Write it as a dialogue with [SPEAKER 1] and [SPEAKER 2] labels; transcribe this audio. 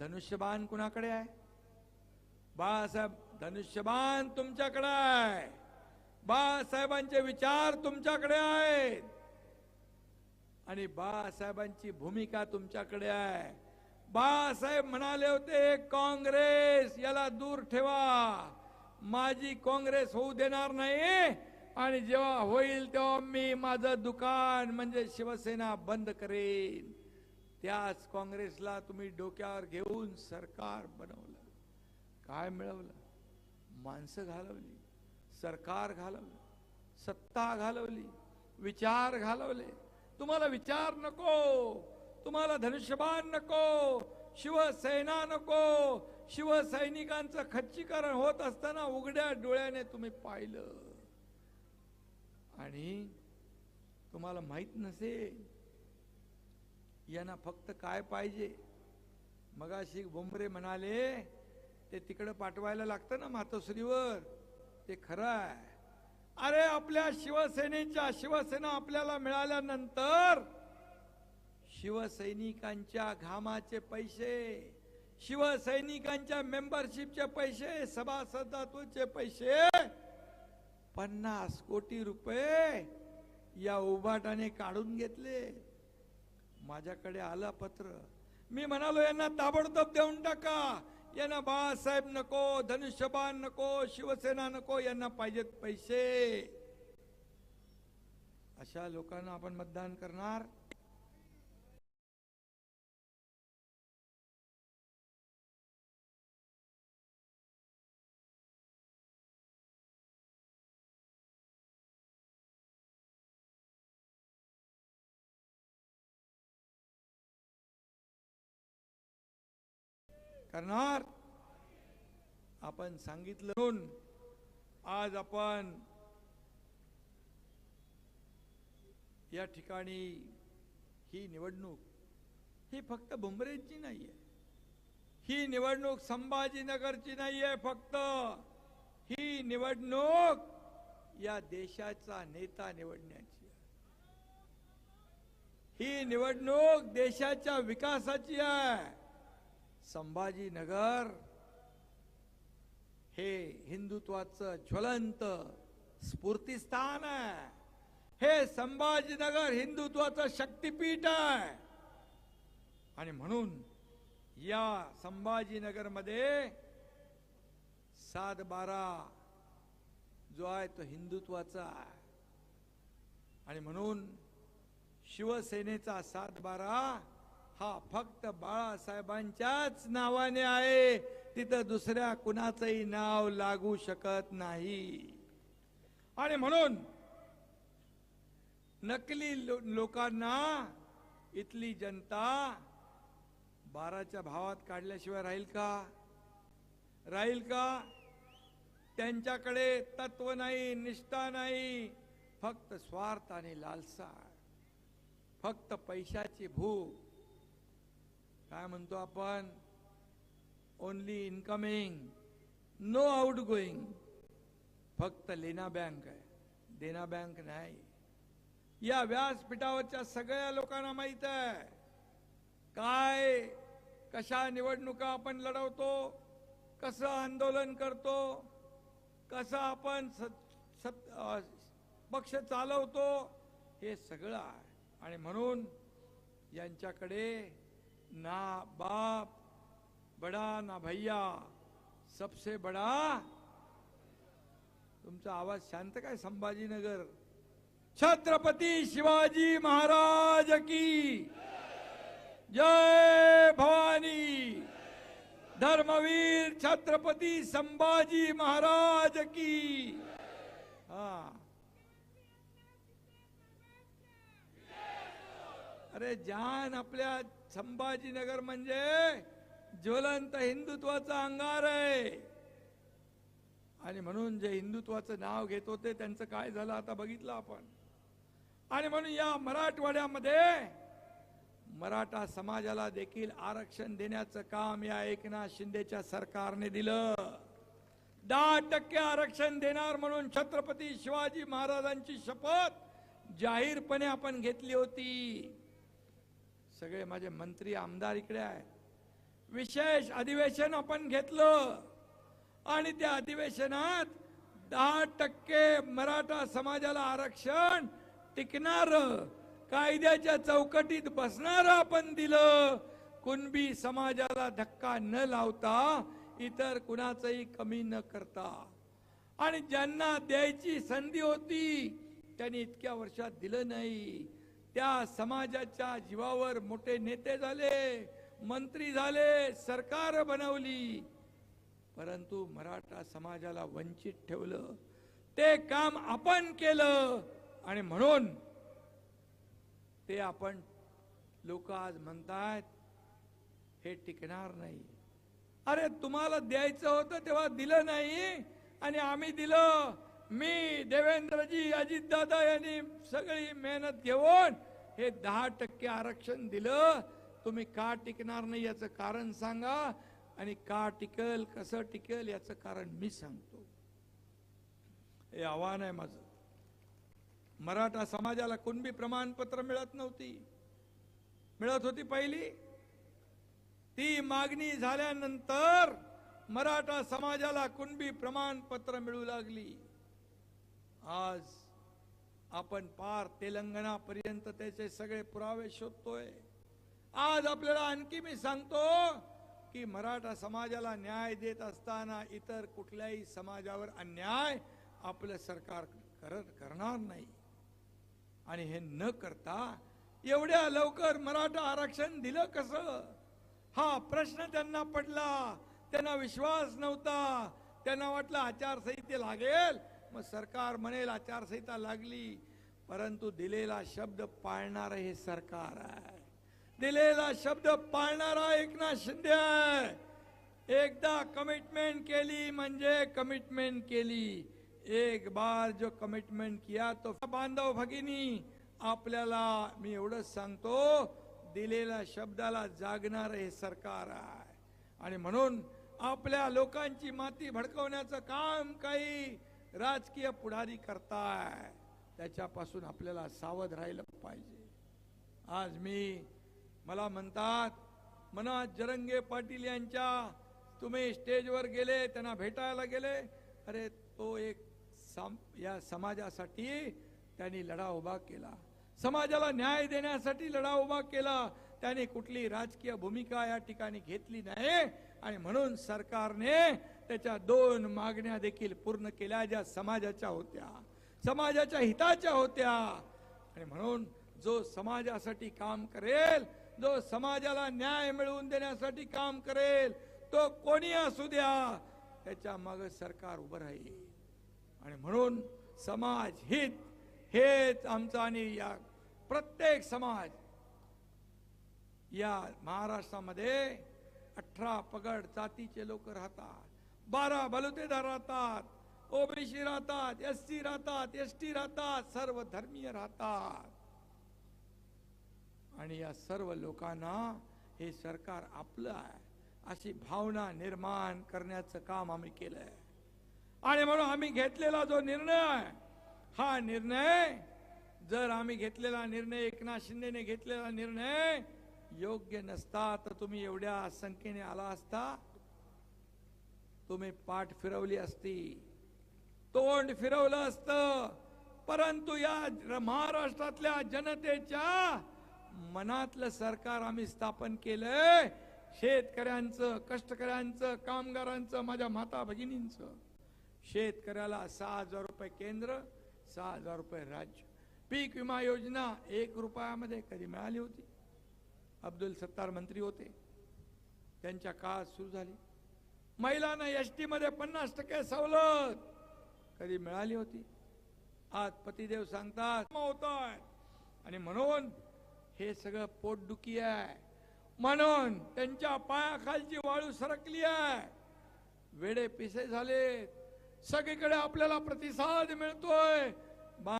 [SPEAKER 1] धनुष्यबाण कुणाकडे आहे? बाळासाहेब धनुष्यबाण तुमच्याकडे आहे. बाळासाहेबांचे विचार तुमच्याकडे आहेत. आणि बाळासाहेबांची भूमिका तुमच्याकडे आहे. बाळासाहेब म्हणाले होते काँग्रेस याला दूर ठेवा. माझी काँग्रेस होऊ देणार नाही. आणि जेव्हा होईल तेव्हा मी माझं दुकान म्हणजे शिवसेना बंद करेन. त्याच काँग्रेसला तुम्ही डोक्यावर घेऊन सरकार बनवलं. काय मिळवलं? माणसं घालवली सरकार घालवलं सत्ता घालवली विचार घालवले. तुम्हाला विचार नको तुम्हाला धनुष्यबाण नको शिवसेना नको. शिवसैनिकांचं खच्चीकरण होत असताना उघड्या डोळ्याने तुम्ही पाहिलं. आणि तुम्हाला माहीत नसेल यांना फक्त काय पाहिजे? मगाशी बुमरे म्हणाले ते तिकडं पाठवायला लागतं ना मातोश्रीवर ते खरं आहे. अरे आपल्या शिवसेनेच्या शिवसेना आपल्याला मिळाल्यानंतर शिवसैनिकांच्या घामाचे पैसे शिवसैनिकांच्या मेंबरशिपचे पैसे सभासदत्वाचे पैसे पन्नास कोटी रुपये या उभाटाने काढून घेतले. माझ्याकडे आलं पत्र. मी म्हणालो यांना ताबडतोब देऊन टाका. यांना बाळासाहेब नको धनुष्यबाण नको शिवसेना नको यांना पाहिजेत पैसे. अशा लोकांना आपण मतदान करणार. करणार? आपण सांगितलं म्हणून आज आपण या ठिकाणी ही निवडणूक ही फक्त भुमरेंची नाहीये. ही निवडणूक संभाजीनगरची नाहीये फक्त. ही निवडणूक या देशाचा नेता निवडण्याची आहे. ही निवडणूक देशाच्या विकासाची आहे. संभाजीनगर हे हिंदुत्वाचं ज्वलंत स्फूर्तीस्थान आहे. हे संभाजीनगर हिंदुत्वाचं शक्तीपीठ आहे. आणि म्हणून या संभाजीनगरमध्ये सात बारा जो आहे तो हिंदुत्वाचा आहे. आणि म्हणून शिवसेनेचा सात बारा हा फक्त बाळासाहेबांच्याच नावाने आहे. तिथं दुसऱ्या कुणाचंही नाव लागू शकत नाही. आणि म्हणून नकली लो- लोकांना इथली जनता बाराच्या भावात काढल्याशिवाय राहील का? राहील का? त्यांच्याकडे तत्व नाही निष्ठा नाही फक्त स्वार्थ आणि लालसा. फक्त पैशाची भूक. काय म्हणतो आपण? Only incoming no outgoing फक्त लेना बँक आहे. देना बँक नाही. या व्यासपीठावरच्या सगळ्या लोकांना माहीत आहे. काय कशा निवडणुका आपण लढवतो? कसं आंदोलन करतो? कसं आपण पक्ष चालवतो? हे सगळं आहे. आणि म्हणून यांच्याकडे ना बाप बडा ना भैया सबसे बडा। तुमचा आवाज शांत काय संभाजीनगर? छत्रपती शिवाजी महाराज की। जय भवानी। धर्मवीर छत्रपती संभाजी महाराज की। हा। अरे जान आपल्या संभाजीनगर म्हणजे ज्वलंत हिंदुत्वाचा अंगार आहे. आणि म्हणून जे हिंदुत्वाचं नाव घेत होते त्यांचं काय झालं आता बघितलं आपण. आणि म्हणून या मराठवाड्यामध्ये मराठा समाजाला देखील आरक्षण देण्याचं काम या एकनाथ शिंदेच्या सरकारने दिलं. दहा टक्के आरक्षण देणार म्हणून छत्रपती शिवाजी महाराजांची शपथ जाहीरपणे आपण घेतली होती. सगळे माझे मंत्री आमदार इकडे आहेत विशेष अधिवेशन आपण घेतलं. आणि त्या अधिवेशनात दहा टक्के मराठा समाजाला आरक्षण टिकणार कायद्याच्या चौकटीत बसणार आपण दिलं. कुणबी समाजाला धक्का न लावता इतर कुणाचंही कमी न करता. आणि ज्यांना द्यायची संधी होती त्यांनी इतक्या वर्षात दिलं नाही. त्या समाजाच्या जीवावर मोठे नेते झाले मंत्री झाले सरकार बनवली. परंतु मराठा समाजाला वंचित ठेवलं. ते काम आपण केलं आणि म्हणून ते आपण लोक आज म्हणतात हे टिकणार नाही. अरे तुम्हाला द्यायचं होतं तेव्हा दिलं नाही आणि आम्ही दिलं. मी देवेंद्रजी अजितदादा यांनी सगळी मेहनत घेऊन हे दहा टक्के आरक्षण दिलं. तुम्ही का टिकणार नाही याचं कारण सांगा. आणि का टिकल कसं टिकल याचं कारण मी सांगतो. हे आव्हान आहे माझं. मराठा समाजाला कुणबी प्रमाणपत्र मिळत नव्हती. मिळत होती पहिली. ती मागणी झाल्यानंतर मराठा समाजाला कुणबी प्रमाणपत्र मिळू लागली. आज आपण पार तेलंगणा पर्यंत त्याचे सगळे पुरावे शोधतोय. आज आपल्याला आणखी मी सांगतो की मराठा समाजाला न्याय देत असताना इतर कुठल्याही समाजावर अन्याय आपलं सरकार करत करणार नाही. आणि हे न करता एवढ्या लवकर मराठा आरक्षण दिलं कसं? हा प्रश्न त्यांना पडला. त्यांना विश्वास नव्हता. त्यांना वाटलं आचारसंहिते लागेल. मग सरकार म्हणेल आचारसंहिता लागली परंतु दिलेला शब्द पाळणार हे सरकार आहे. दिलेला शब्द पाळणारा एकनाथ शिंदे आहे. एकदा कमिटमेंट केली म्हणजे कमिटमेंट केली. एक बार जो कमिटमेंट किया तो बांधव भगिनी. आपल्याला मी एवढंच सांगतो दिलेल्या शब्दाला जागणार हे सरकार आहे. आणि म्हणून आपल्या लोकांची माती भडकवण्याचं काम काही राजकीय पुढारी करताय त्याच्यापासून आपल्याला सावध राहिलं पाहिजे. आज मी मला म्हणतात मनात जरंगे पाटील यांच्या तुम्ही स्टेजवर गेले त्यांना भेटायला गेले अरे तो एक साम या समाजासाठी त्यांनी लढा उभा केला. समाजाला न्याय देण्यासाठी लढा उभा केला. त्याने कुठली राजकीय भूमिका या ठिकाणी घेतली नाही. आणि म्हणून सरकारने त्याच्या दोन मागण्या देखील पूर्ण केल्या ज्या समाजाच्या होत्या. समाजाच्या हिताच्या होत्या. आणि म्हणून जो समाजासाठी काम करेल जो समाजाला न्याय मिळवून देण्यासाठी काम करेल तो कोणी असू द्या त्याच्या माग सरकार उभं राहील. आणि म्हणून समाज हित हेच आमचं आणि या प्रत्येक समाज या महाराष्ट्रामध्ये अठरा पगड जातीचे लोक राहतात. बारा बलुतेदार राहतात. ओबीसी राहतात एस सी राहतात एस टी राहतात सर्व धर्मीय राहतात. आणि या सर्व लोकांना हे सरकार आपलं आहे. अशी भावना निर्माण करण्याचं काम आम्ही केलंय. आणि म्हणून आम्ही घेतलेला जो निर्णय हा निर्णय जर आम्ही घेतलेला निर्णय एकनाथ शिंदेने घेतलेला निर्णय योग्य नसता तर तुम्ही एवढ्या संख्येने आला असता तुम्ही पाठ फिरवली असती. तोंड फिरवलं असतं. परंतु या महाराष्ट्रातल्या जनतेच्या मनातलं सरकार आम्ही स्थापन केलंय. शेतकऱ्यांचं कष्टकऱ्यांचं कामगारांचं माझ्या माता भगिनींचं शेतकऱ्याला सहा हजार रुपये केंद्र सहा हजार रुपये राज्य. पीक विमा योजना एक रुपयामध्ये कधी मिळाली होती? अब्दुल सत्तार मंत्री होते. त्यांच्या काळात सुरू झाली. महिलांना एस टीमध्ये पन्नास टक्के सवलत कधी मिळाली होती? आज पतिदेव सांगतात होत आणि म्हणून हे सगळं पोटदुखी आहे. म्हणून त्यांच्या पायाखालची वाळू सरकली आहे. वेडे पिसे झालेत. सगळीकडे आपल्याला प्रतिसाद मिळतोय.